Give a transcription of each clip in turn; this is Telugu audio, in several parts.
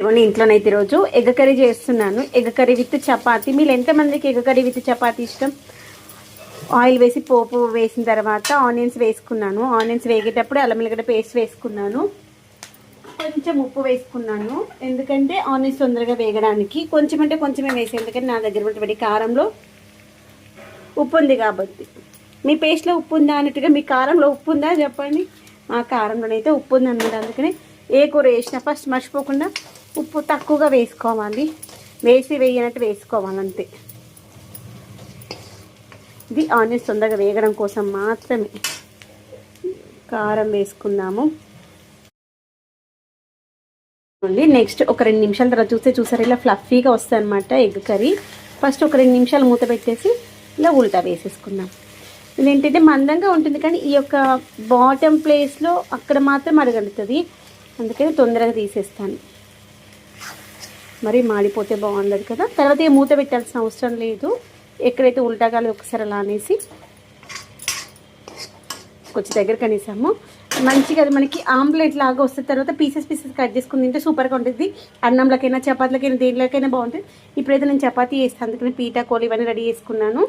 ఇదిగోండి ఇంట్లోనైతే ఈరోజు ఎగ్ కర్రీ చేస్తున్నాను. Egg curry with chapati. మీరు ఎంతమందికి ఎగ్ కర్రీ విత్ చపాతి ఇష్టం? ఆయిల్ వేసి పోపు వేసిన తర్వాత ఆనియన్స్ వేసుకున్నాను. ఆనియన్స్ వేగేటప్పుడు అల్లం వెల్లిగడ్డ పేస్ట్ వేసుకున్నాను. కొంచెం ఉప్పు వేసుకున్నాను. ఎందుకంటే ఆనియన్స్ తొందరగా వేగడానికి కొంచెం అంటే కొంచెమే వేసి ఎందుకంటే నా దగ్గర ఉన్నటువంటి కారంలో ఉప్పు ఉంది కాబట్టి. మీ పేస్ట్లో ఉప్పు ఉందా అన్నట్టుగా మీ కారంలో ఉప్పు ఉందా చెప్పండి? మా కారంలోనైతే ఉప్పు ఉందన్నమాట అందుకని ఏ కూర వేసినా ఫస్ట్ మర్చిపోకుండా ఉప్పు తక్కువగా వేసుకోవాలి వేసి వేయనట్టు వేసుకోవాలి అంతే ఇది ఆనియన్స్ తొందరగా వేగడం కోసం మాత్రమే కారం వేసుకున్నాము అండి నెక్స్ట్ ఒక రెండు నిమిషాల తర్వాత చూస్తే చూసారు ఇలా ఫ్లఫీగా వస్తుంది అనమాట ఎగ్ కర్రీ. ఫస్ట్ ఒక రెండు నిమిషాలు మూత పెట్టేసి ఇలా ఉల్టా వేసేసుకుందాం. ఇది ఏంటంటే మందంగా ఉంటుంది కానీ ఈ యొక్క బాటమ్ ప్లేస్లో అక్కడ మాత్రం అడగడుతుంది అందుకని తొందరగా తీసేస్తాను. మరి మాడిపోతే బాగుండదు కదా. తర్వాత ఏ మూత పెట్టాల్సిన అవసరం లేదు. ఎక్కడైతే ఉల్టాగాలి ఒకసారి అలా అనేసి కొంచెం దగ్గర కనీసాము మంచిగా అది మనకి ఆమ్లెట్ లాగా వస్తుంది తర్వాత పీసెస్ పీసెస్ కట్ చేసుకుని తింటే సూపర్గా ఉంటుంది. అన్నంలకైనా చపాతీలకైనా దేంట్లోకైనా బాగుంటుంది. ఇప్పుడైతే నేను చపాతీ చేస్తాను. అందుకని పీటా కోలు ఇవన్నీ రెడీ చేసుకున్నాను.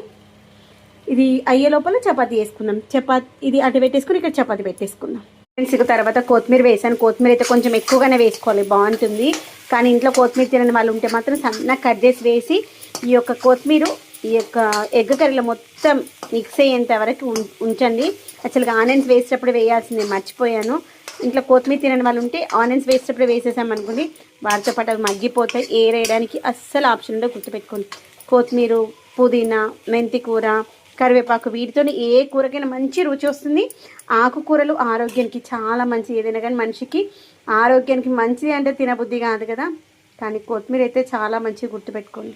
ఇది అయ్యే లోపల చపాతీ వేసుకున్నాం చపాతీ ఇది అటు పెట్టేసుకుని ఇక్కడ చపాతీ పెట్టేసుకున్నాం ఫ్రెండ్స్ ఇక తర్వాత కొత్తిమీర వేసాను. కొత్తిమీర అయితే కొంచెం ఎక్కువగానే వేసుకోవాలి. బాగుంటుంది. కానీ ఇంట్లో కొత్తిమీర తినని వాళ్ళు ఉంటే మాత్రం సన్నగా కట్ చేసి వేసి ఈ యొక్క కొత్తిమీర ఈ యొక్క ఎగ్ కర్రీలో మొత్తం మిక్స్ అయ్యేంత వరకు ఉం- ఉంచండి. యాక్చువల్గా ఆనియన్స్ వేసేటప్పుడు వేయాల్సింది. మర్చిపోయాను. ఇంట్లో కొత్తిమీర తినని వాళ్ళు ఉంటే ఆనియన్స్ వేసేటప్పుడు వేసేసాం అనుకోండి వాటితో పాటు అవి మగ్గిపోతాయి. ఏరేయడానికి అస్సలు ఆప్షన్ ఉండదు గుర్తుపెట్టుకోండి. కొత్తిమీర పుదీనా మెంతి కూర కరివేపాకు వీటితో ఏ కూరకైనా మంచి రుచి వస్తుంది. ఆకుకూరలు ఆరోగ్యానికి చాలా మంచి ఏదైనా కానీ మనిషికి ఆరోగ్యానికి మంచిది అంటే తినబుద్ధి కాదు కదా. కానీ కొత్తిమీర అయితే చాలా మంచిగా గుర్తుపెట్టుకోండి.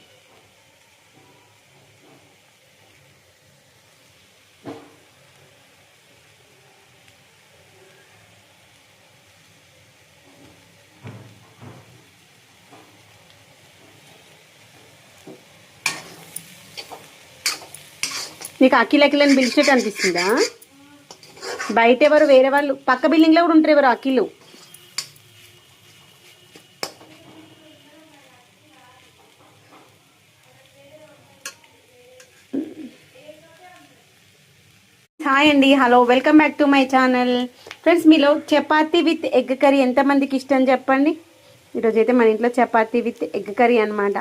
నీకు అఖిల్ అఖిలని పిలిచినట్టు అనిపిస్తుందా? బయట ఎవరు వేరే వాళ్ళు? పక్క బిల్డింగ్లో కూడా ఉంటారు ఎవరు అఖిలు? హాయ్ అండి hello welcome back to my channel friends మీలో చపాతీ విత్ ఎగ్ కర్రీ ఎంతమందికి ఇష్టం చెప్పండి? ఈరోజు అయితే మన ఇంట్లో చపాతీ విత్ ఎగ్ కర్రీ అనమాట